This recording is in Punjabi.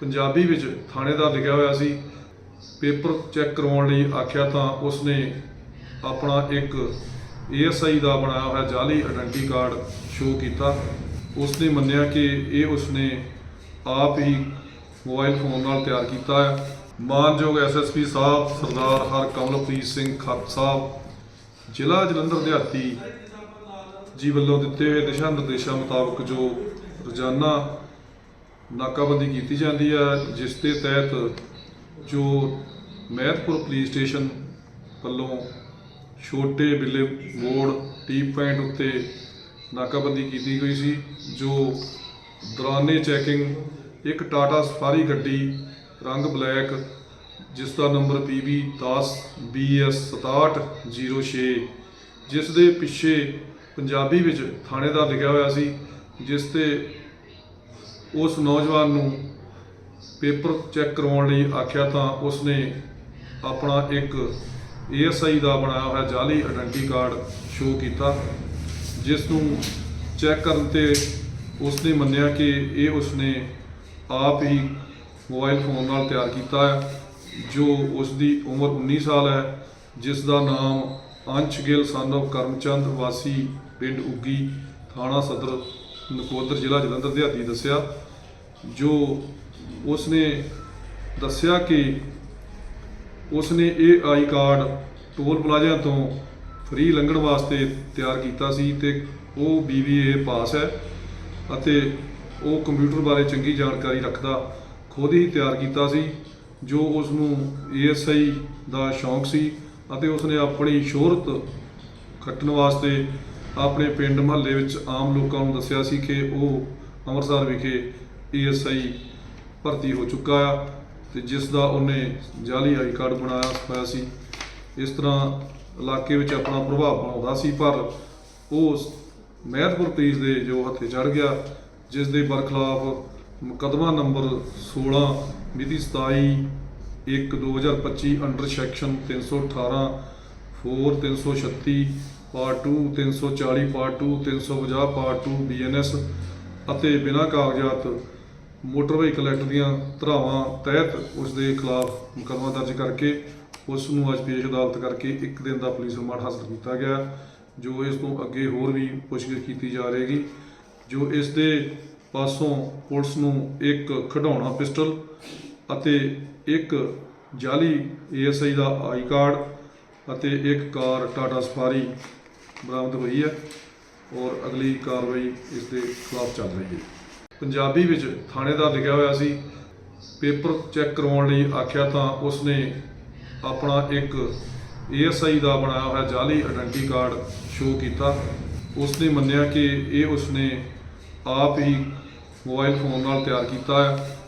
ਪੰਜਾਬੀ ਵਿੱਚ ਥਾਣੇਦਾਰ ਲਿਖਿਆ ਹੋਇਆ ਸੀ। ਪੇਪਰ ਚੈੱਕ ਕਰਵਾਉਣ ਲਈ ਆਖਿਆ ਤਾਂ ਉਸਨੇ ਆਪਣਾ ਇੱਕ ਏਐਸਆਈ ਦਾ ਬਣਾਇਆ ਹੋਇਆ ਜਾਲੀ ਆਇਡੈਂਟੀ ਕਾਰਡ ਸ਼ੋਅ ਕੀਤਾ। ਉਸਨੇ ਮੰਨਿਆ ਕਿ ਇਹ ਉਸਨੇ ਆਪ ਹੀ ਮੋਬਾਈਲ ਫੋਨ ਨਾਲ ਤਿਆਰ ਕੀਤਾ ਹੈ। ਮਾਨਯੋਗ ਐਸਐਸਪੀ ਸਾਹਿਬ ਸਰਦਾਰ ਹਰਕਮਲਪ੍ਰੀਤ ਸਿੰਘ ਖੱਤ ਸਾਹਿਬ, ਜ਼ਿਲ੍ਹਾ ਜਲੰਧਰ ਦਿਹਾਤੀ ਜੀ ਵੱਲੋਂ ਦਿੱਤੇ ਹੋਏ ਦਿਸ਼ਾ ਨਿਰਦੇਸ਼ਾਂ ਮੁਤਾਬਕ ਜੋ ਰੋਜ਼ਾਨਾ ਨਾਕਾਬੰਦੀ ਕੀਤੀ ਜਾਂਦੀ ਹੈ ਜਿਸ ਦੇ ਤਹਿਤ ਜੋ ਮਹਿਤਪੁਰ ਪੁਲਿਸ ਸਟੇਸ਼ਨ ਵੱਲੋਂ ਛੋਟੇ ਬਿੱਲੇ ਮੋੜ ਟੀ ਪੁਆਇੰਟ ਉੱਤੇ ਨਾਕਾਬੰਦੀ ਕੀਤੀ ਗਈ ਸੀ, ਜੋ ਦੌਰਾਨੇ ਚੈਕਿੰਗ, ਇੱਕ ਟਾਟਾ ਸਫਾਰੀ ਗੱਡੀ, ਰੰਗ ਬਲੈਕ, ਜਿਸ ਦਾ ਨੰਬਰ PB 10 BS 6706 ਜਿਸ ਦੇ ਪਿੱਛੇ ਪੰਜਾਬੀ ਵਿੱਚ ਥਾਣੇਦਾਰ ਲਿਖਿਆ ਹੋਇਆ ਸੀ, ਜਿਸ ਤੇ ਉਸ ਨੌਜਵਾਨ ਨੂੰ ਪੇਪਰ ਚੈੱਕ ਕਰਵਾਉਣ ਲਈ ਆਖਿਆ ਤਾਂ ਉਸਨੇ ਆਪਣਾ ਇੱਕ ਏਐਸਆਈ ਦਾ ਬਣਾਇਆ ਹੋਇਆ ਜਾਲੀ ਆਇਡੈਂਟੀ ਕਾਰਡ ਸ਼ੋਅ ਕੀਤਾ, ਜਿਸ ਨੂੰ ਚੈੱਕ ਕਰਨ ਤੇ ਉਸਨੇ ਮੰਨਿਆ ਕਿ ਇਹ ਉਸਨੇ ਆਪ ਹੀ ਮੋਬਾਈਲ ਫੋਨ ਨਾਲ ਤਿਆਰ ਕੀਤਾ ਹੈ, ਜੋ ਉਸ ਦੀ ਉਮਰ 19 ਸਾਲ ਹੈ, ਜਿਸ ਦਾ ਨਾਮ ਅੰਸ਼ ਗਿੱਲ ਸਨ of ਕਰਮਚੰਦ ਵਾਸੀ ਪਿੰਡ ਉੱਗੀ, ਥਾਣਾ ਸਦਰ ਨਕੋਦਰ ਜ਼ਿਲ੍ਹਾ ਜਲੰਧਰ ਦਿਹਾਤੀ ਦੱਸਿਆ, ਜੋ ਉਸਨੇ ਦੱਸਿਆ ਕਿ ਉਸਨੇ ਇਹ ਆਈ ਕਾਰਡ ਟੋਲ ਪਲਾਜ਼ਿਆਂ ਤੋਂ ਫ੍ਰੀ ਲੰਘਣ ਵਾਸਤੇ ਤਿਆਰ ਕੀਤਾ ਸੀ ਤੇ ਉਹ BBA ਪਾਸ ਹੈ ਅਤੇ ਉਹ ਕੰਪਿਊਟਰ ਬਾਰੇ ਚੰਗੀ ਜਾਣਕਾਰੀ ਰੱਖਦਾ ਖੁਦ ਹੀ ਤਿਆਰ ਕੀਤਾ ਸੀ, ਜੋ ਉਸ ਨੂੰ ASI ਦਾ ਸ਼ੌਂਕ ਸੀ ਅਤੇ ਉਸਨੇ ਆਪਣੀ ਸ਼ੋਹਰਤ ਖੱਟਣ ਵਾਸਤੇ ਆਪਣੇ ਪਿੰਡ ਮਹੱਲੇ ਵਿੱਚ ਆਮ ਲੋਕਾਂ ਨੂੰ ਦੱਸਿਆ ਸੀ ਕਿ ਉਹ ਅੰਮ੍ਰਿਤਸਰ ਵਿਖੇ ਏਐਸਆਈ ਭਰਤੀ ਹੋ ਚੁੱਕਾ ਆ ਤੇ ਜਿਸ ਦਾ ਉਹਨੇ ਜਾਲੀ ਆਈ ਕਾਰਡ ਬਣਾਇਆ ਹੋਇਆ ਸੀ। ਇਸ ਤਰ੍ਹਾਂ ਇਲਾਕੇ ਵਿੱਚ ਆਪਣਾ ਪ੍ਰਭਾਵ ਬਣਾਉਂਦਾ ਸੀ, ਪਰ ਉਹ ਮਹਿਤਪੁਰ ਪੁਲਿਸ ਦੇ ਜੋ ਹੱਥੇ ਚੜ ਗਿਆ, ਜਿਸ ਦੇ ਬਰਖਲਾਫ ਮੁਕੱਦਮਾ ਨੰਬਰ 16 ਮਿਤੀ 27 1 2025 under section 318 4 336 part 2 340 part 2 350 part 2 BNS ਅਤੇ ਬਿਨਾਂ ਕਾਗਜ਼ਾਤ ਮੋਟਰ ਵਹੀਕਲ ਐਕਟ ਦੀਆਂ ਧਰਾਵਾਂ ਤਹਿਤ ਉਸ ਦੇ ਖਿਲਾਫ ਮੁਕੱਦਮਾ ਦਰਜ ਕਰਕੇ ਉਸ ਨੂੰ ਅੱਜ ਪੇਸ਼ ਅਦਾਲਤ ਕਰਕੇ ਇੱਕ ਦਿਨ ਦਾ ਪੁਲਿਸ ਰਿਮਾਂਡ ਹਾਸਲ ਕੀਤਾ ਗਿਆ, ਜੋ ਇਸ ਤੋਂ ਅੱਗੇ ਹੋਰ ਵੀ ਪੁੱਛਗਿੱਛ ਕੀਤੀ ਜਾ ਰਹੇਗੀ, ਜੋ ਇਸ ਦੇ ਪਾਸੋਂ ਪੁਲਿਸ ਨੂੰ ਇੱਕ ਖਿਡੌਣਾ ਪਿਸਟਲ ਅਤੇ ਇੱਕ ਜਾਲੀ ਏਐਸਆਈ ਦਾ ਆਈ ਕਾਰਡ ਅਤੇ ਇੱਕ ਕਾਰ ਟਾਟਾ ਸਫਾਰੀ ਬਰਾਮਦ ਹੋਈ ਹੈ ਔਰ ਅਗਲੀ ਕਾਰਵਾਈ ਇਸ ਦੇ ਖਿਲਾਫ ਚੱਲ ਰਹੀ ਹੈ। ਪੰਜਾਬੀ ਵਿੱਚ ਥਾਣੇਦਾਰ ਲਿਖਿਆ ਹੋਇਆ ਸੀ, ਪੇਪਰ ਚੈੱਕ ਕਰਵਾਉਣ ਲਈ ਆਖਿਆ ਤਾਂ ਉਸਨੇ ਆਪਣਾ ਇੱਕ ਏਐਸਆਈ ਦਾ ਬਣਾਇਆ ਹੋਇਆ ਜਾਲੀ ਆਇਡੈਂਟੀ ਕਾਰਡ ਸ਼ੋਅ ਕੀਤਾ। ਉਸਨੇ ਮੰਨਿਆ ਕਿ ਇਹ ਉਸਨੇ ਆਪ ਹੀ ਮੋਬਾਈਲ ਫੋਨ ਨਾਲ ਤਿਆਰ ਕੀਤਾ ਹੈ।